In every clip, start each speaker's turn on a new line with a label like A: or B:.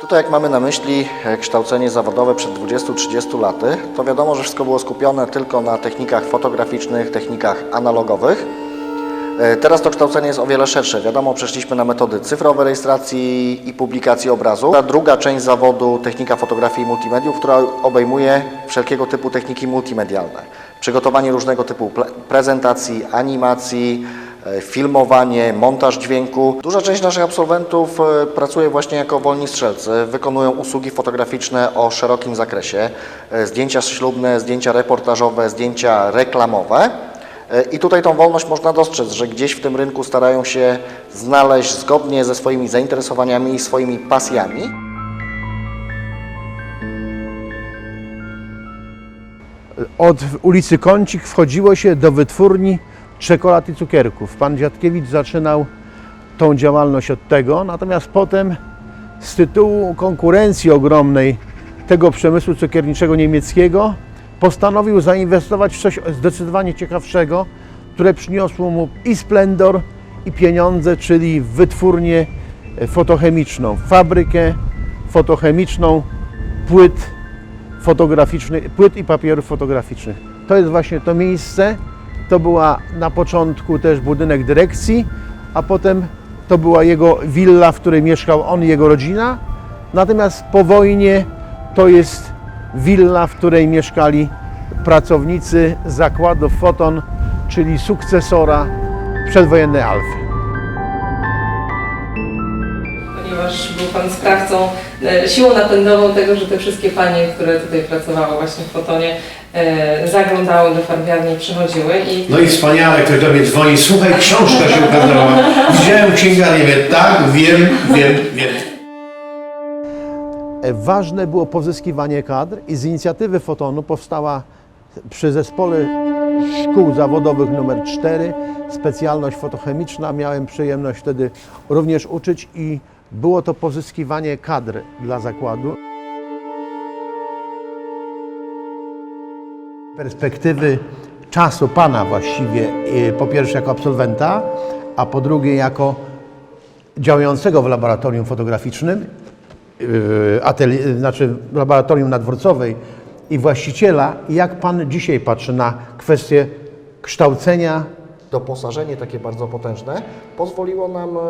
A: Tutaj jak mamy na myśli e, kształcenie zawodowe przed 20-30 laty, to wiadomo, że wszystko było skupione tylko na technikach fotograficznych, technikach analogowych. E, Teraz to kształcenie jest o wiele szersze. Wiadomo, przeszliśmy na metody cyfrowej rejestracji i publikacji obrazu. Ta druga część zawodu, technika fotografii i multimediów, która obejmuje wszelkiego typu techniki multimedialne. Przygotowanie różnego typu prezentacji, animacji, filmowanie, montaż dźwięku. Duża część naszych absolwentów e, pracuje właśnie jako wolni strzelcy, wykonują usługi fotograficzne o szerokim zakresie, e, zdjęcia ślubne, zdjęcia reportażowe, zdjęcia reklamowe. E, I tutaj tą wolność można dostrzec, że gdzieś w tym rynku starają się znaleźć zgodnie ze swoimi zainteresowaniami i swoimi pasjami.
B: Od ulicy Kącik wchodziło się do wytwórni czekolad i cukierków. Pan Dziadkiewicz zaczynał tą działalność od tego, natomiast potem z tytułu konkurencji ogromnej tego przemysłu cukierniczego niemieckiego postanowił zainwestować w coś zdecydowanie ciekawszego, które przyniosło mu i splendor, i pieniądze, czyli wytwórnię fotochemiczną, fabrykę fotochemiczną płyt fotograficznych, płyt i papierów fotograficznych. To jest właśnie to miejsce. To była na początku też budynek dyrekcji, a potem to była jego willa, w której mieszkał on i jego rodzina. Natomiast po wojnie to jest willa, w której mieszkali pracownicy zakładu Foton, czyli sukcesora przedwojennej Alfy.
C: ponieważ był Pan sprawcą, e, siłą napędową tego, że te wszystkie panie, które tutaj pracowały właśnie w Fotonie, e, zaglądały do farbiarni i przychodziły i
D: No i wspaniale, ktoś do mnie dzwoni, słuchaj, książka się ukazała. Widziałem księgarnię, mówię, tak, wiem, wiem, wiem.
B: E, Ważne było pozyskiwanie kadr i z inicjatywy Fotonu powstała przy zespole szkół zawodowych numer 4 specjalność fotochemiczna. Miałem przyjemność wtedy również uczyć i było to pozyskiwanie kadr dla zakładu. Perspektywy czasu Pana właściwie, e, po pierwsze jako absolwenta, a po drugie jako działającego w laboratorium fotograficznym yy, atelier, znaczy laboratorium na Dworcowej i właściciela, jak Pan dzisiaj patrzy na kwestię kształcenia?
A: Doposażenie takie bardzo potężne pozwoliło nam e,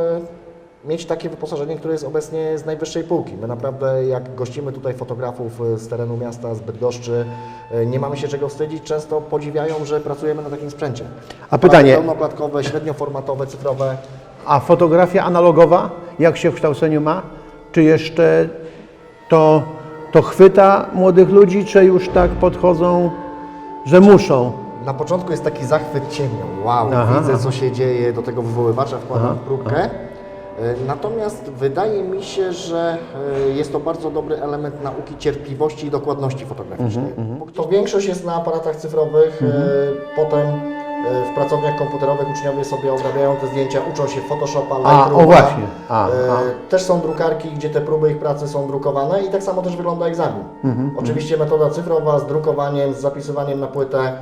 A: mieć takie wyposażenie, które jest obecnie z najwyższej półki. My naprawdę, jak gościmy tutaj fotografów e, z terenu miasta, z Bydgoszczy, e, nie mamy się czego wstydzić. Często podziwiają, że pracujemy na takim sprzęcie.
B: A pytanie-
A: Pełnoklatkowe, średnioformatowe, cyfrowe.
B: A fotografia analogowa, jak się w kształceniu ma? Czy jeszcze to, to chwyta młodych ludzi, czy już tak podchodzą, że muszą?
A: Na początku jest taki zachwyt ciemnią. Wow,
B: Aha,
A: widzę
B: aha.
A: co się dzieje, do tego wywoływacza wkładam
B: Aha,
A: w próbkę. E, Natomiast wydaje mi się, że e, jest to bardzo dobry element nauki cierpliwości i dokładności fotograficznej.
B: Mhm,
A: To większość jest na aparatach cyfrowych, e, potem e, w pracowniach komputerowych uczniowie sobie obrabiają te zdjęcia, uczą się Photoshopa,
B: A,
A: Lightrooma.
B: o właśnie. A,
A: E,
B: a.
A: Też są drukarki, gdzie te próby ich pracy są drukowane i tak samo też wygląda egzamin.
B: Mhm,
A: Oczywiście metoda cyfrowa z drukowaniem, z zapisywaniem na płytę, e,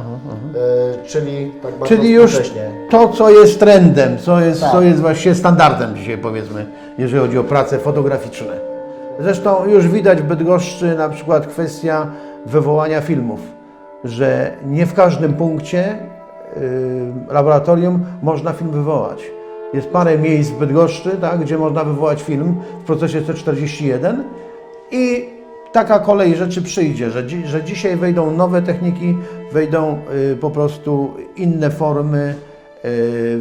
A: czyli tak bardzo
B: Czyli już
A: współcześnie.
B: to, co jest trendem, co jest,
A: Tak.
B: co jest właściwie standardem dzisiaj, powiedzmy, jeżeli chodzi o prace fotograficzne. Zresztą już widać w Bydgoszczy na przykład kwestia wywołania filmów, że nie w każdym punkcie laboratorium można film wywołać. Jest parę miejsc w Bydgoszczy, tak, gdzie można wywołać film w procesie C41 i taka kolej rzeczy przyjdzie, że, dzi- że dzisiaj wejdą nowe techniki, wejdą y, po prostu inne formy y,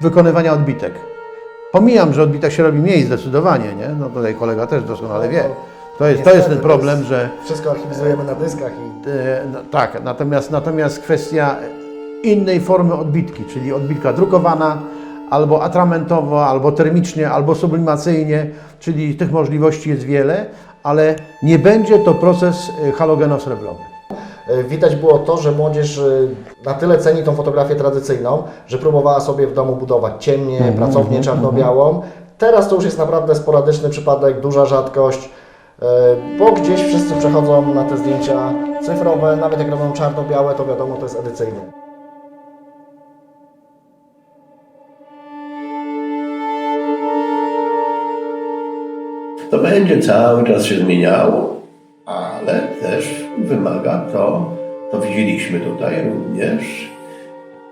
B: wykonywania odbitek. Pomijam, że odbitek się robi mniej zdecydowanie, nie? No tutaj kolega też doskonale wie. To jest, to jest ten problem, że
A: Wszystko archiwizujemy na dyskach i
B: E, no, tak, natomiast, natomiast kwestia innej formy odbitki, czyli odbitka drukowana, albo atramentowo, albo termicznie, albo sublimacyjnie, czyli tych możliwości jest wiele, ale nie będzie to proces e, halogeno-srebrowy.
A: e, widać było to, że młodzież e, na tyle ceni tą fotografię tradycyjną, że próbowała sobie w domu budować ciemnie,
B: Mhm,
A: pracownię czarno-białą. Teraz to już jest naprawdę sporadyczny przypadek, duża rzadkość, bo gdzieś wszyscy przechodzą na te zdjęcia cyfrowe, nawet jak robią czarno-białe, to wiadomo, to jest edycyjne.
D: To będzie cały czas się zmieniało, ale też wymaga to, to widzieliśmy tutaj również,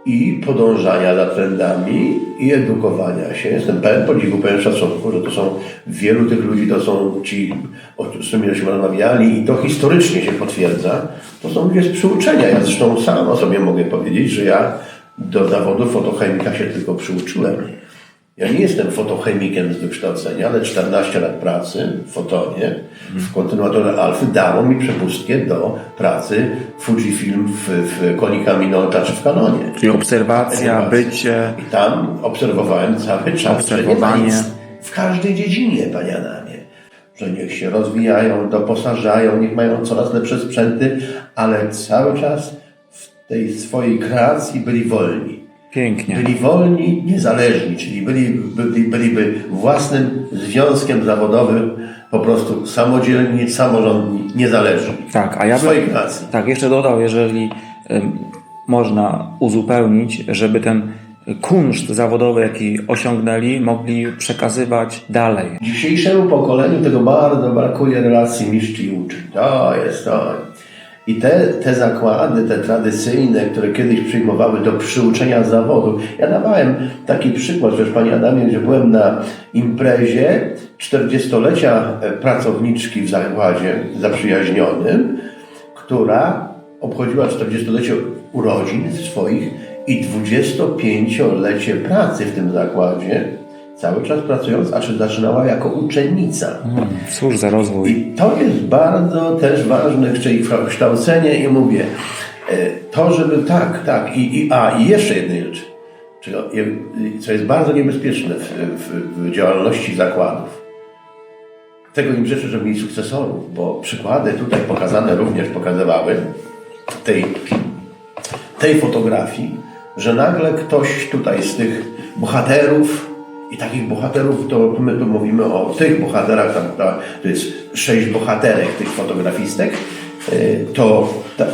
D: i podążania za trendami i edukowania się. Jestem pełen podziwu, pełen szacunku, że to są wielu tych ludzi, to są ci, o którymi żeśmy rozmawiali i to historycznie się potwierdza, to są ludzie z przyuczenia. Ja zresztą sam o sobie mogę powiedzieć, że ja do zawodu fotochemika się tylko przyuczyłem. Ja nie jestem fotochemikiem z wykształcenia, ale 14 lat pracy w Fotonie, w kontynuatorze Alfy dało mi przepustkę do pracy Fujifilm w, w Konica Minolta czy w Canonie.
E: Czyli obserwacja, bycie.
D: I tam obserwowałem cały czas,
E: Obserwowanie.
D: w każdej dziedzinie, panie Adamie. Że niech się rozwijają, doposażają, niech mają coraz lepsze sprzęty, ale cały czas w tej swojej kreacji byli wolni.
E: Pięknie.
D: Byli wolni, niezależni, czyli byli, byli, byliby własnym związkiem zawodowym, po prostu samodzielni, samorządni, niezależni.
E: Tak, a ja
D: w swojej
E: bym
D: kreacji.
E: tak, jeszcze dodał, jeżeli ym, można uzupełnić, żeby ten kunszt zawodowy, jaki osiągnęli, mogli przekazywać dalej.
D: Dzisiejszemu pokoleniu tego bardzo brakuje relacji mistrz i uczeń. To jest to. I te, te zakłady, te tradycyjne, które kiedyś przyjmowały do przyuczenia zawodu. Ja dawałem taki przykład, też Panie Adamie, gdzie byłem na imprezie 40-lecia pracowniczki w zakładzie zaprzyjaźnionym, która obchodziła 40-lecie urodzin swoich i 25-lecie pracy w tym zakładzie, cały czas pracując, a czy zaczynała jako uczennica.
E: Mm, Cóż za rozwój.
D: I to jest bardzo też ważne, czyli kształcenie i mówię, e, to, żeby tak, tak, i, i a, i jeszcze jednej rzeczy, co jest bardzo niebezpieczne w, w, w działalności zakładów. Tego im życzę, żeby mieli sukcesorów, bo przykłady tutaj pokazane również pokazywały tej, tej fotografii, że nagle ktoś tutaj z tych bohaterów i takich bohaterów, to my tu mówimy o tych bohaterach, tam, ta, to jest sześć bohaterek tych fotografistek, y, to ta,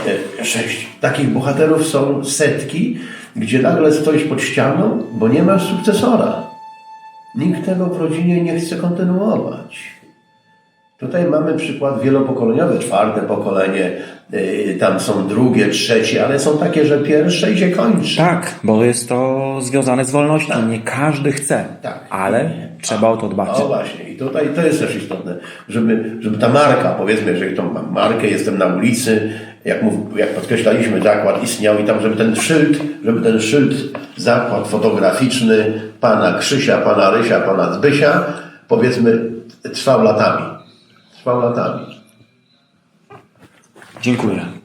D: y, sześć takich bohaterów są setki, gdzie nagle stoisz pod ścianą, bo nie masz sukcesora. Nikt tego w rodzinie nie chce kontynuować. Tutaj mamy przykład wielopokoleniowy, czwarte pokolenie, yy, tam są drugie, trzecie, ale są takie, że pierwsze i się kończy.
E: Tak, bo jest to związane z wolnością. Nie każdy chce,
D: Tak.
E: ale trzeba o to dbać.
D: No właśnie, i tutaj to jest też istotne, żeby, żeby ta marka, powiedzmy, jeżeli tą mam markę, jestem na ulicy, jak, mów, jak podkreślaliśmy, zakład istniał i tam, żeby ten szyld, żeby ten szyld, zakład fotograficzny pana Krzysia, pana Rysia, pana Zbysia, powiedzmy, trwał latami. Trwał latami.
E: Dziękuję.